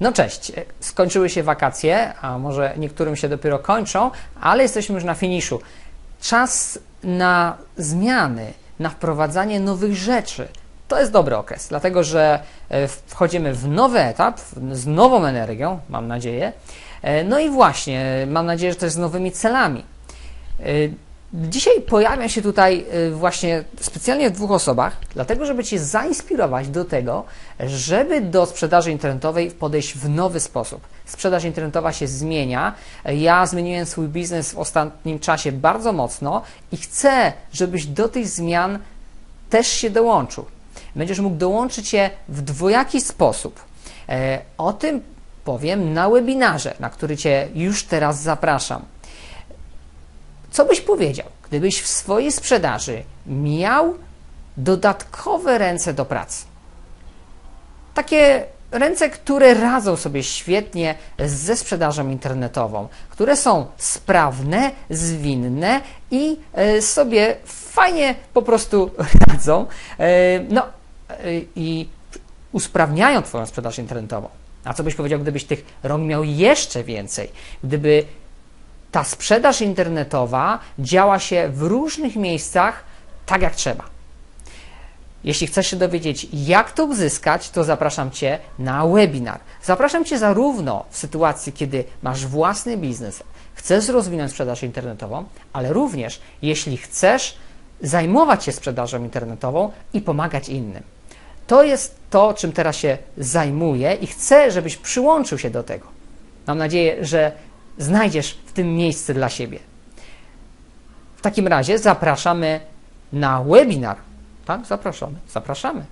No cześć, skończyły się wakacje, a może niektórym się dopiero kończą, ale jesteśmy już na finiszu. Czas na zmiany, na wprowadzanie nowych rzeczy. To jest dobry okres, dlatego że e, wchodzimy w nowy etap z nową energią, mam nadzieję. E, no i właśnie, mam nadzieję, że też z nowymi celami. Dzisiaj pojawiam się tutaj y, właśnie specjalnie w dwóch osobach, dlatego żeby Cię zainspirować do tego, żeby do sprzedaży internetowej podejść w nowy sposób. Sprzedaż internetowa się zmienia. Ja zmieniłem swój biznes w ostatnim czasie bardzo mocno i chcę, żebyś do tych zmian też się dołączył. Będziesz mógł dołączyć się w dwojaki sposób. E, o tym powiem na webinarze, na który Cię już teraz zapraszam. Co byś powiedział, gdybyś w swojej sprzedaży miał dodatkowe ręce do pracy? Takie ręce, które radzą sobie świetnie ze sprzedażą internetową, które są sprawne, zwinne i e, sobie fajnie po prostu radzą. E, no e, i usprawniają Twoją sprzedaż internetową. A co byś powiedział, gdybyś tych rąk miał jeszcze więcej? Gdyby ta sprzedaż internetowa działa się w różnych miejscach tak jak trzeba. Jeśli chcesz się dowiedzieć, jak to uzyskać, to zapraszam Cię na webinar. Zapraszam Cię zarówno w sytuacji, kiedy masz własny biznes, chcesz rozwinąć sprzedaż internetową, ale również jeśli chcesz zajmować się sprzedażą internetową i pomagać innym. To jest to, czym teraz się zajmuję i chcę, żebyś przyłączył się do tego. Mam nadzieję, że znajdziesz w tym miejsce dla siebie. W takim razie zapraszamy na webinar. Tak, zapraszamy. Zapraszamy.